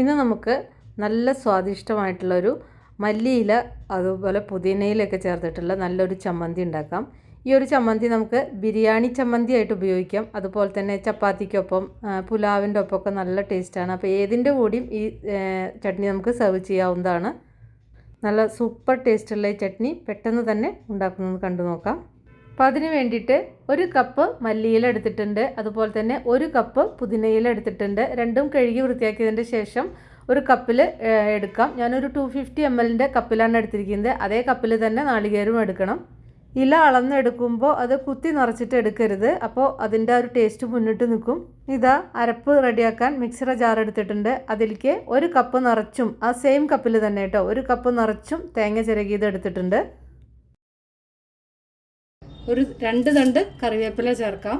ഇന്ന് നമുക്ക് നല്ല സ്വാദിഷ്ടമായിട്ടുള്ളൊരു മല്ലിയില അതുപോലെ പുതിനയിലൊക്കെ ചേർത്തിട്ടുള്ള നല്ലൊരു ചമ്മന്തി ഉണ്ടാക്കാം. ഈ ഒരു ചമ്മന്തി നമുക്ക് ബിരിയാണി ചമ്മന്തി ആയിട്ട് ഉപയോഗിക്കാം. അതുപോലെ തന്നെ ചപ്പാത്തിക്കൊപ്പം പുലാവിന്റെ ഒപ്പമൊക്കെ നല്ല ടേസ്റ്റാണ്. അപ്പോൾ ഏതിന്റെ കൂടിയും ഈ ചട്നി നമുക്ക് സെർവ് ചെയ്യാവുന്നതാണ്. നല്ല സൂപ്പർ ടേസ്റ്റുള്ള ഈ ചട്നി പെട്ടെന്ന് തന്നെ ഉണ്ടാക്കുന്നത് കണ്ടു നോക്കാം. അപ്പോൾ അതിന് വേണ്ടിയിട്ട് ഒരു കപ്പ് മല്ലിയില എടുത്തിട്ടുണ്ട്. അതുപോലെ തന്നെ ഒരു കപ്പ് പുതിനയില എടുത്തിട്ടുണ്ട്. രണ്ടും കഴുകി വൃത്തിയാക്കിയതിന്റെ ശേഷം ഒരു കപ്പിൽ എടുക്കാം. ഞാനൊരു ടു ഫിഫ്റ്റി എം എല്ലിന്റെ കപ്പിലാണ് എടുത്തിരിക്കുന്നത്. അതേ കപ്പിൽ തന്നെ നാളികേരവും എടുക്കണം. ഇല അളന്നെടുക്കുമ്പോൾ അത് കുത്തി നിറച്ചിട്ട് എടുക്കരുത്. അപ്പോൾ അതിന്റെ ഒരു ടേസ്റ്റ് മുന്നിട്ട് നിൽക്കും. ഇതാ അരപ്പ് റെഡിയാക്കാൻ മിക്സറ ജാർ എടുത്തിട്ടുണ്ട്. അതിലേക്ക് ഒരു കപ്പ് നിറച്ചും ആ സെയിം കപ്പിൽ തന്നെ കേട്ടോ ഒരു കപ്പ് നിറച്ചും തേങ്ങ ചിരകിയത് എടുത്തിട്ടുണ്ട്. ഒരു രണ്ട് തണ്ട് കറിവേപ്പില ചേർക്കാം.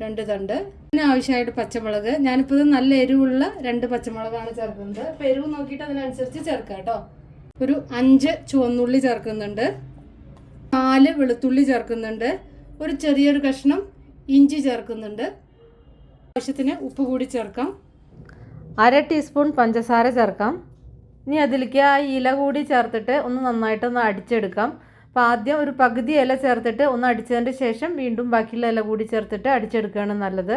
രണ്ട് തണ്ട്. പിന്നെ ആവശ്യമായിട്ട് പച്ചമുളക്. ഞാനിപ്പോൾ ഇത് നല്ല എരിവുള്ള രണ്ട് പച്ചമുളകാണ് ചേർക്കുന്നത്. അപ്പോൾ എരിവ് നോക്കിയിട്ട് അതിനനുസരിച്ച് ചേർക്കാം കേട്ടോ. ഒരു അഞ്ച് ചുവന്നുള്ളി ചേർക്കുന്നുണ്ട്. നാല് വെളുത്തുള്ളി ചേർക്കുന്നുണ്ട്. ഒരു ചെറിയൊരു കഷ്ണം ഇഞ്ചി ചേർക്കുന്നുണ്ട്. ആവശ്യത്തിന് ഉപ്പ് കൂടി ചേർക്കാം. അര ടീസ്പൂൺ പഞ്ചസാര ചേർക്കാം. ഇനി അതിലേക്ക് ആ ഇല കൂടി ചേർത്തിട്ട് ഒന്ന് നന്നായിട്ടൊന്ന് അടിച്ചെടുക്കാം. അപ്പോൾ ആദ്യം ഒരു പകുതി ഇല ചേർത്തിട്ട് ഒന്ന് അടിച്ചതിന്റെ ശേഷം വീണ്ടും ബാക്കിയുള്ള ഇല കൂടി ചേർത്തിട്ട് അടിച്ചെടുക്കുകയാണ് നല്ലത്.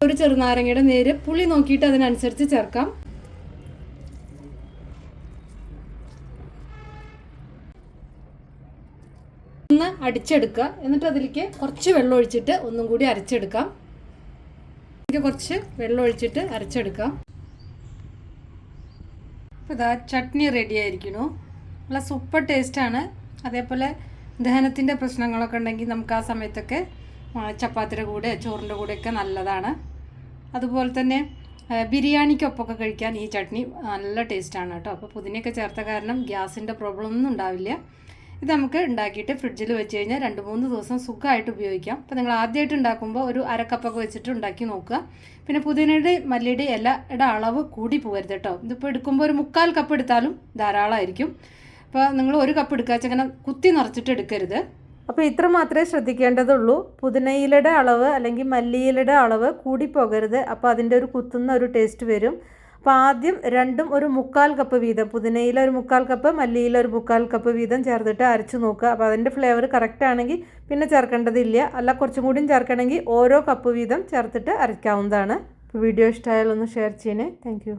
ഒരു ചെറുനാരങ്ങയുടെ നേര് പുളി നോക്കിയിട്ട് അതിനനുസരിച്ച് ചേർക്കാം. ഒന്ന് അടിച്ചെടുക്കുക. എന്നിട്ട് അതിലേക്ക് കുറച്ച് വെള്ളം ഒഴിച്ചിട്ട് ഒന്നും കൂടി അരച്ചെടുക്കാം. അതിലേക്ക് കുറച്ച് വെള്ളം ഒഴിച്ചിട്ട് അരച്ചെടുക്കാം. അപ്പോൾ ഇതാ ചട്നി റെഡി ആയിരിക്കണു നല്ല സൂപ്പർ ടേസ്റ്റാണ് അതേപോലെ ദഹനത്തിന്റെ പ്രശ്നങ്ങളൊക്കെ ഉണ്ടെങ്കിൽ നമുക്ക് ആ സമയത്തൊക്കെ ചപ്പാത്തിയുടെ കൂടെ ചോറിന്റെ കൂടെയൊക്കെ നല്ലതാണ്. അതുപോലെ തന്നെ ബിരിയാണിക്കൊപ്പമൊക്കെ കഴിക്കാൻ ഈ ചട്നി നല്ല ടേസ്റ്റാണ് കേട്ടോ. അപ്പോൾ പുതിനയൊക്കെ ചേർത്ത കാരണം ഗ്യാസിന്റെ പ്രോബ്ലം ഒന്നും ഉണ്ടാവില്ല. ഇത് നമുക്ക് ഉണ്ടാക്കിയിട്ട് ഫ്രിഡ്ജിൽ വെച്ച് കഴിഞ്ഞാൽ രണ്ട് മൂന്ന് ദിവസം സുഖമായിട്ട് ഉപയോഗിക്കാം. അപ്പോൾ നിങ്ങൾ ആദ്യമായിട്ട് ഉണ്ടാക്കുമ്പോൾ ഒരു അരക്കപ്പൊക്കെ വെച്ചിട്ട് ഉണ്ടാക്കി നോക്കുക. പിന്നെ പുതിനയുടെ മല്ലിയുടെ ഇലയുടെ അളവ് കൂടി പോകരുത് കേട്ടോ. ഇതിപ്പോൾ എടുക്കുമ്പോൾ ഒരു മുക്കാൽ കപ്പ് എടുത്താലും ധാരാളമായിരിക്കും. അപ്പോൾ നിങ്ങൾ ഒരു കപ്പ് എടുക്കുക അങ്ങനെ കുത്തി നിറച്ചിട്ട് എടുക്കരുത്. അപ്പോൾ ഇത്ര മാത്രമേ ശ്രദ്ധിക്കേണ്ടതുള്ളൂ. പുതിനയിലയുടെ അളവ് അല്ലെങ്കിൽ മല്ലിയിലയുടെ അളവ് കൂടി പോകരുത്. അപ്പോൾ അതിന്റെ ഒരു കുത്തുന്ന ഒരു ടേസ്റ്റ് വരും. അപ്പോൾ ആദ്യം രണ്ടും ഒരു മുക്കാൽ കപ്പ് വീതം പുതിനയില ഒരു മുക്കാൽ കപ്പ് മല്ലിയില ഒരു മുക്കാൽ കപ്പ് വീതം ചേർത്തിട്ട് അരച്ച് നോക്കുക. അപ്പോൾ അതിന്റെ ഫ്ലേവർ കറക്റ്റ് ആണെങ്കിൽ പിന്നെ ചേർക്കേണ്ടതില്ല. അല്ല കുറച്ചും കൂടിയും ചേർക്കണമെങ്കിൽ ഓരോ കപ്പ് വീതം ചേർത്തിട്ട് അരയ്ക്കാവുന്നതാണ്. വീഡിയോ ഇഷ്ടമായാലൊന്ന് ഷെയർ ചെയ്യണേ. താങ്ക്